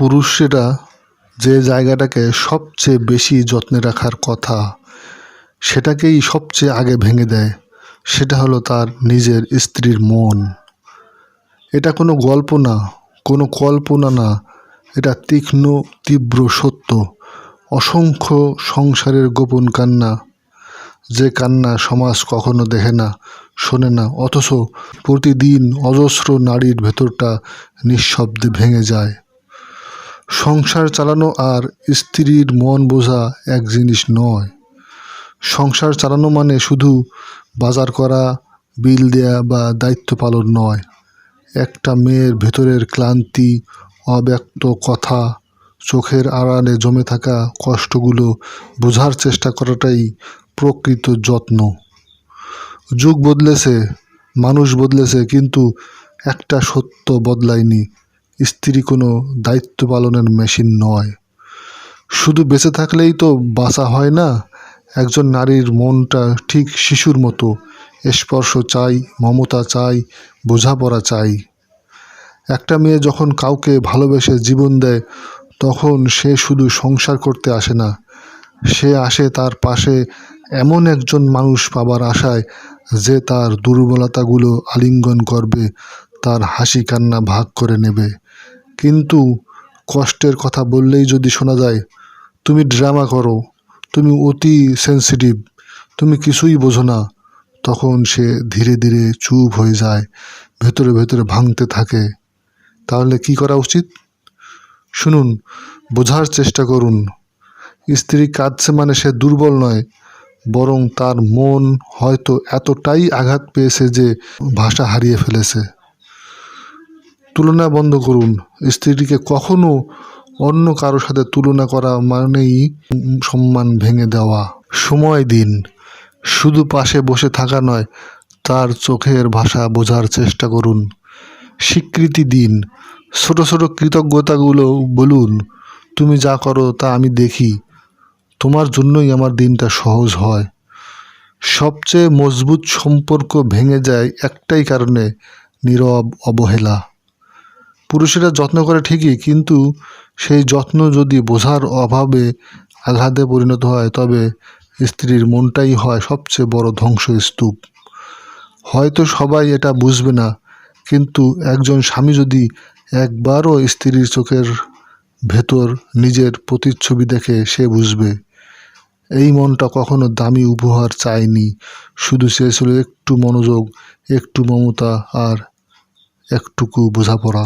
পুরুষেরা যে জায়গাটাকে সবচেয়ে বেশি যত্নে রাখার কথা, সেটাকেই সবচেয়ে আগে ভেঙে দেয়, সেটা হলো তার নিজের স্ত্রীর মন। এটা কোনো গল্প না, কোনো কল্পনা না, এটা তীক্ষ্ণ, তীব্র সত্য। অসংখ্য সংসারের গোপন কান্না, যে কান্না সমাজ কখনো দেখে না, শোনে না, অথচ প্রতিদিন অজস্র নারীর ভেতরটা নিঃশব্দে ভেঙে যায়। সংসার চালানো আর স্ত্রীর মন বোঝা এক জিনিস নয়। সংসার চালানো মানে শুধু বাজার করা, বিল দেয়া বা দায়িত্ব পালন নয়। একটা মেয়ের ভেতরের ক্লান্তি, অব্যক্ত কথা, চোখের আড়ালে জমে থাকা কষ্টগুলো বোঝার চেষ্টা করাটাই প্রকৃত যত্ন। যুগ বদলেছে, মানুষ বদলেছে, কিন্তু একটা সত্য বদলায়নি। স্ত্রী কোনো দায়িত্ব পালনের মেশিন নয়। শুধু বেঁচে থাকলেই তো বাঁচা হয় না, একজন নারীর মনটা ঠিক শিশুর মতো। স্পর্শ চাই, মমতা চাই, বোঝাপড়া চাই। একটা মেয়ে যখন কাউকে ভালোবেসে জীবন দেয়, তখন সে শুধু সংসার করতে আসে না। সে আসে তার পাশে এমন একজন মানুষ পাবার আশায় যে তার দুর্বলতাগুলো আলিঙ্গন করবে, তার হাসি কান্না ভাগ করে নেবে। কিন্তু কষ্টের কথা বললেই যদি শোনা যায়, তুমি ড্রামা করো, তুমি অতি সেন্সিটিভ, তুমি কিছুই বোঝো না, তখন সে ধীরে ধীরে চুপ হয়ে যায়, ভেতরে ভেতরে ভাঙতে থাকে। তাহলে কি করা উচিত? শুনুন, বোঝার চেষ্টা করুন। স্ত্রী কাঁদছে মানে সে দুর্বল নয়, বরং তার মন হয়তো এতটাই আঘাত পেয়েছে যে ভাষা হারিয়ে ফেলেছে। তুলনা বন্ধ করুন। স্ত্রীটিকে কখনো অন্য কারও সাথে তুলনা করা মানেই সম্মান ভেঙে দেওয়া। সময় দিন। শুধু পাশে বসে থাকা নয়, তার চোখের ভাষা বোঝার চেষ্টা করুন। স্বীকৃতি দিন। ছোট ছোট কৃতজ্ঞতাগুলো বলুন, তুমি যা করো তা আমি দেখি। তোমার জন্যই আমার দিনটা সহজ হয়। সবচেয়ে মজবুত সম্পর্ক ভেঙে যায় একটাই কারণে, নীরব অবহেলা। পুরুষেরা যত্ন করে ঠিকই, কিন্তু সেই যত্ন যদি বোঝার অভাবে আঘাতে পরিণত হয়, তবে স্ত্রীর মনটাই হয় সবচেয়ে বড় ধ্বংসস্তূপ। হয়তো সবাই এটা বুঝবে না, কিন্তু একজন স্বামী যদি একবারও স্ত্রীর চোখের ভেতর নিজের প্রতিচ্ছবি দেখে, সে বুঝবে, এই মনটা কখনো দামি উপহার চায়নি। শুধু চেয়েছিল একটু মনোযোগ, একটু মমতা আর একটুকু বোঝাপড়া।